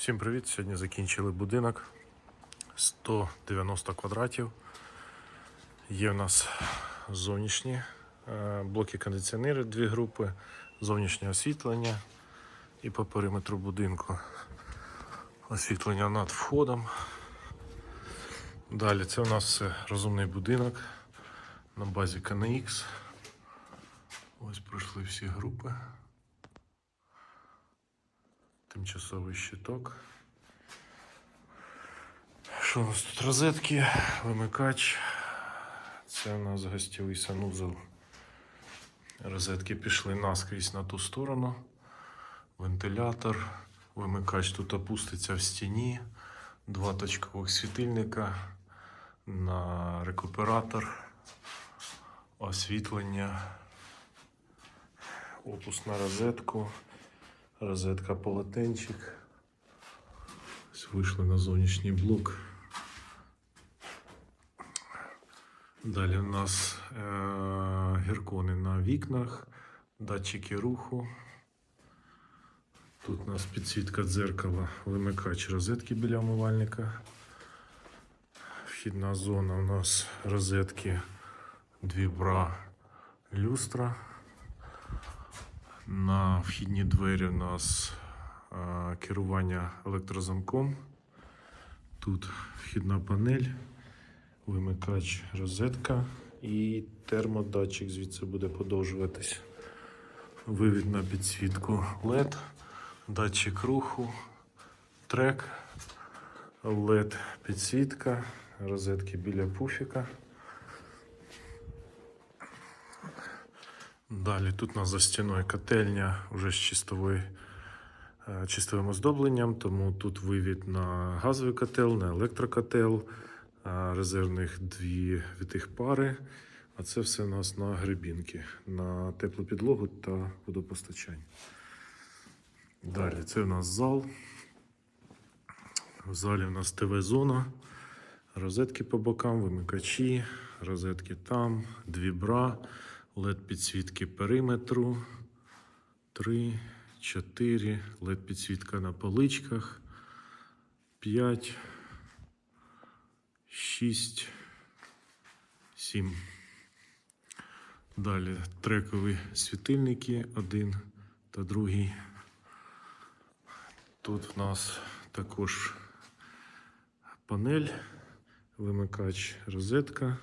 Всім привіт! Сьогодні закінчили будинок 190 квадратів. Є в нас зовнішні е, блоки кондиціонери, дві групи, зовнішнє освітлення і по периметру будинку. Освітлення над входом. Далі це у нас розумний будинок на базі KNX. Ось пройшли всі групи. Тимчасовий щиток. Що у нас тут розетки, вимикач. Це у нас гостєвий санузел. Розетки пішли наскрізь на ту сторону. Вентилятор. Вимикач тут опуститься в стіні. Два точкових світильника на рекуператор, освітлення, опуск на розетку. Розетка полотенчик. Ось Вийшли на зовнішній блок. Далі у нас е- гіркони на вікнах, датчики руху. Тут у нас підсвітка дзеркала, вимикач розетки біля умивальника. Вхідна зона у нас розетки, дві бра, люстра. На вхідні двері у нас а, керування електрозамком. Тут вхідна панель, вимикач розетка і термодатчик звідси буде подовжуватись. Вивід на підсвітку LED, датчик руху, трек, LED підсвітка, розетки біля пуфіка. Далі тут у нас за стіною котельня вже з чистовою, е, чистовим оздобленням, тому тут вивід на газовий котел, на електрокотел, е, резервних дві вітих пари. А це все у нас на грибінки, на теплу підлогу та водопостачання. Далі це у нас зал. В залі у нас ТВ-зона, розетки по бокам, вимикачі, розетки там, дві бра. LED підсвітки периметру. 3, 4, LED підсвітка на поличках. 5, 6, 7. Далі трекові світильники, один та другий. Тут в нас також панель, вимикач, розетка.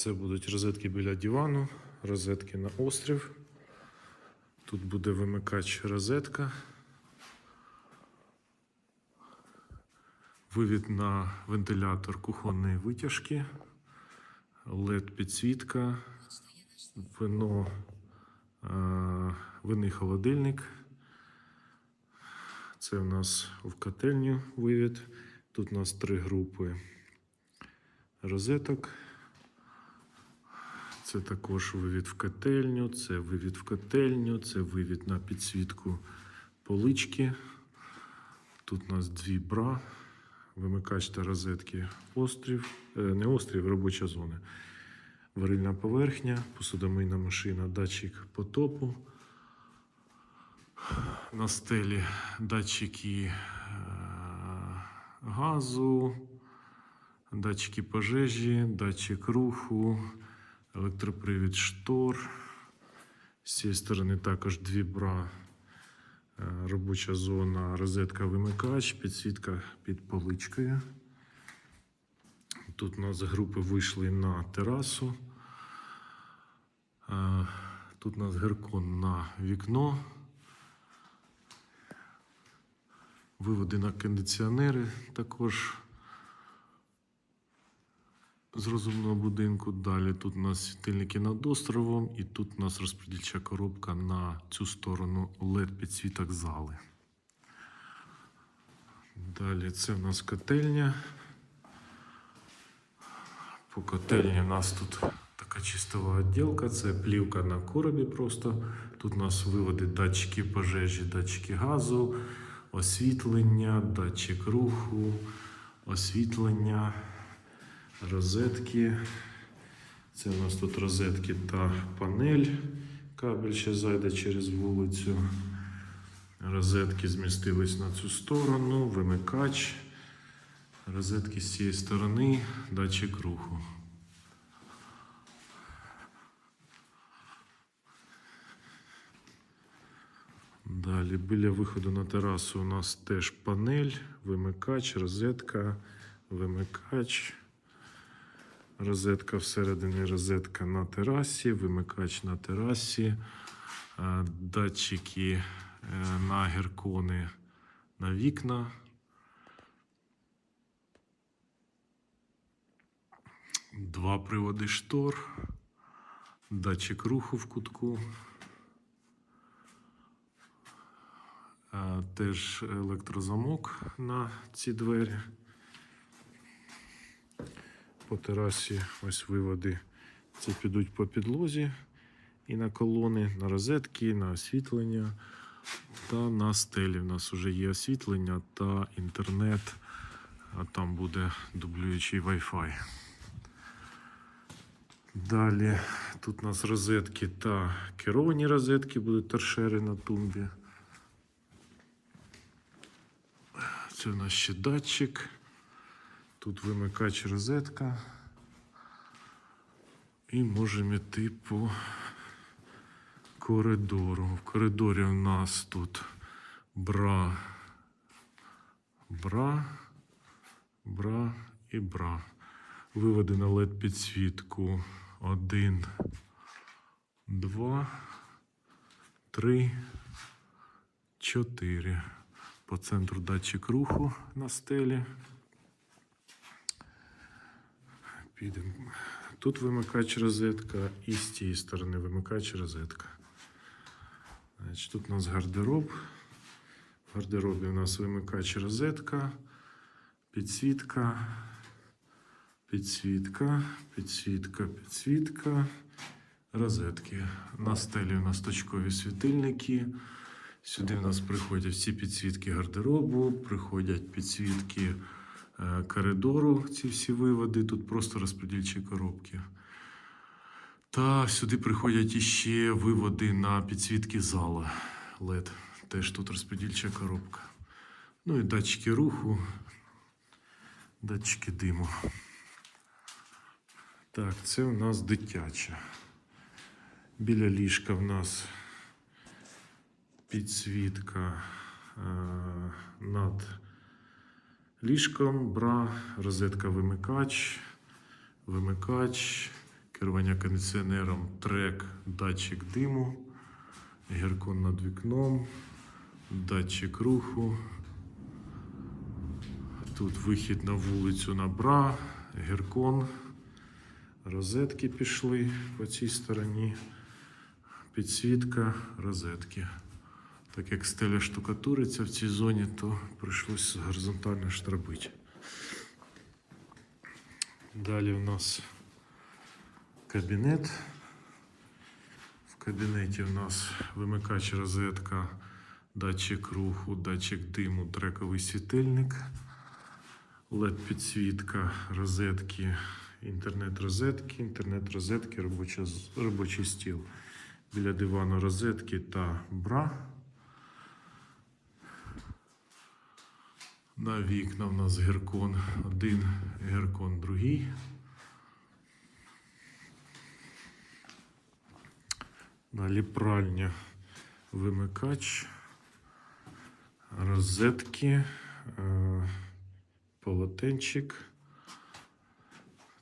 Це будуть розетки біля дивану, розетки на острів. Тут буде вимикач розетка. Вивід на вентилятор кухонної витяжки, LED підсвітка, вино, е, винний холодильник. Це у нас в котельню вивід. Тут у нас три групи розеток. Це також вивід в котельню, це вивід в котельню, це вивід на підсвітку полички. Тут у нас дві бра, вимикач та розетки острів, е, не острів, робоча зона. Варильна поверхня, посудомийна машина, датчик потопу. На стелі датчики е, газу, датчики пожежі, датчик руху, електропривід штор. З цієї сторони також дві бра, е, робоча зона, розетка вимикач, підсвітка під поличкою. Тут у нас групи вийшли на терасу. Е, Тут у нас геркон на вікно. Виводи на кондиціонери також з розумного будинку. Далі тут у нас світильники над островом, і тут у нас розподільча коробка на цю сторону LED підсвіток зали. Далі це у нас котельня. По котельні у нас тут така чистова відділка, це плівка на коробі просто. Тут у нас виводи датчики пожежі, датчики газу, освітлення, датчик руху, освітлення, розетки. Це у нас тут розетки та панель. Кабель ще зайде через вулицю. Розетки змістились на цю сторону, вимикач. Розетки з цієї сторони, датчик руху. Далі біля виходу на терасу у нас теж панель, вимикач, розетка, вимикач. Розетка всередині, розетка на терасі, вимикач на терасі, е, датчики е, на геркони на вікна. Два приводи штор, датчик руху в кутку. Е, Теж електрозамок на ці двері. По терасі ось виводи. Це підуть по підлозі і на колони, на розетки, на освітлення та на стелі. У нас вже є освітлення та інтернет, а там буде дублюючий Wi-Fi. Далі тут у нас розетки та керовані розетки будуть торшери на тумбі. Це у нас ще датчик. Тут вимикач розетка. І можемо йти по коридору. В коридорі у нас тут бра, бра, бра і бра. Виводи на LED підсвітку. Один, два, три, чотири. По центру датчик руху на стелі. Підемо. Тут вимикач розетка і з тієї сторони вимикач розетка. Значить, тут у нас гардероб. В гардеробі у нас вимикач розетка, підсвітка, підсвітка, підсвітка, підсвітка, розетки. На стелі у нас точкові світильники. Сюди в нас приходять всі підсвітки гардеробу, приходять підсвітки коридору, ці всі виводи, тут просто розподільчі коробки. Та сюди приходять іще виводи на підсвітки зала LED. Теж тут розподільча коробка. Ну і датчики руху, датчики диму. Так, це у нас дитяча. Біля ліжка в нас підсвітка е, над ліжком, бра, розетка вимикач, вимикач, керування кондиціонером, трек, датчик диму, геркон над вікном, датчик руху. Тут вихід на вулицю на бра, геркон, розетки пішли по цій стороні, підсвітка, розетки. Так як стеля штукатуриться в цій зоні, то прийшлося горизонтально штрабити. Далі у нас кабінет. В кабінеті у нас вимикач розетка, датчик руху, датчик диму, трековий світильник, LED-підсвітка, розетки, інтернет-розетки, інтернет-розетки, робочий стіл. Біля дивану розетки та бра. На вікна в нас геркон один, геркон другий. Далі пральня, вимикач, розетки, е, полотенчик.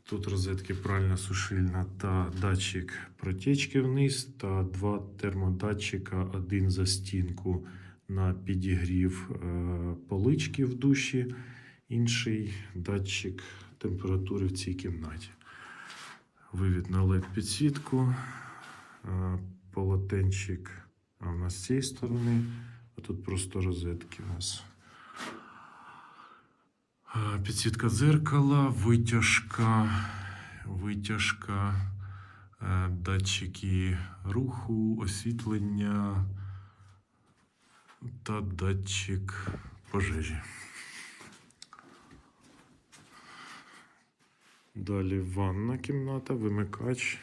Тут розетки пральна сушильна та датчик протічки вниз та два термодатчика, один за стінку на підігрів е, полички в душі, інший датчик температури в цій кімнаті. Вивід на LED підсвітку, е, полотенчик у нас з цієї сторони, а тут просто розетки у нас. Е, Підсвітка дзеркала, витяжка, витяжка, датчики руху, освітлення та датчик пожежі. Далі ванна кімната, вимикач.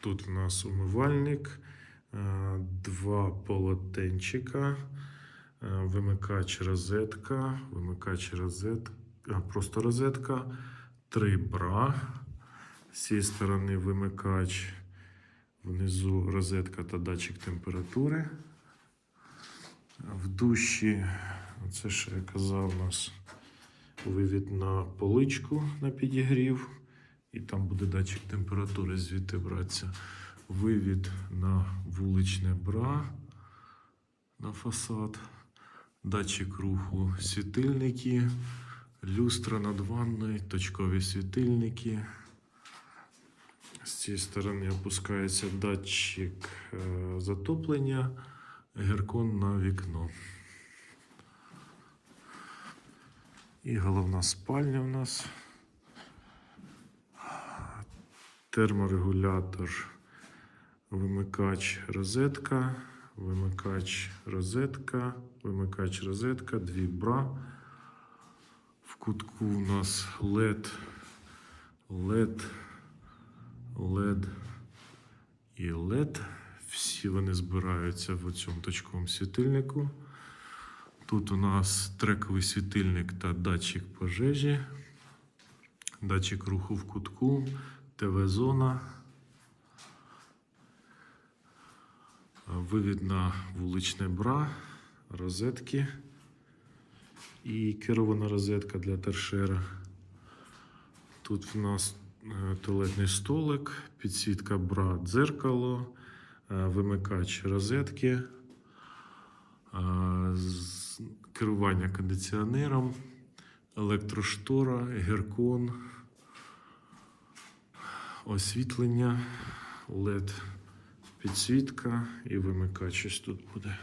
Тут в нас умивальник, е, два полотенчика, е, вимикач розетка, вимикач розетка, просто розетка, три бра. З цієї сторони вимикач, внизу розетка та датчик температури. В душі, це що я казав, у нас вивід на поличку на підігрів, і там буде датчик температури звідти братися. Вивід на вуличне бра на фасад, датчик руху світильники, люстра над ванною, точкові світильники. З цієї сторони опускається датчик е, затоплення, геркон на вікно. І головна спальня у нас. Терморегулятор, вимикач розетка, вимикач розетка, вимикач розетка, дві бра. В кутку у нас LED, LED, LED і LED. Всі вони збираються в цьому точковому світильнику. Тут у нас трековий світильник та датчик пожежі, датчик руху в кутку, ТВ-зона, вивід на вуличне бра, розетки і керована розетка для торшера. Тут в нас туалетний столик, підсвітка бра, дзеркало, е, вимикач розетки. Керування кондиціонером, електроштора, геркон, освітлення, LED підсвітка і вимикач ось тут буде.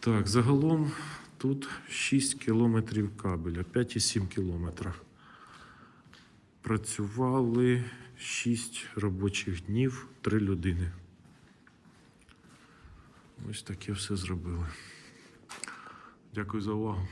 Так, загалом тут 6 кілометрів кабеля, 5,7 кілометра. Працювали 6 робочих днів, 3 людини. Ось таке все зробили. Дякую за увагу.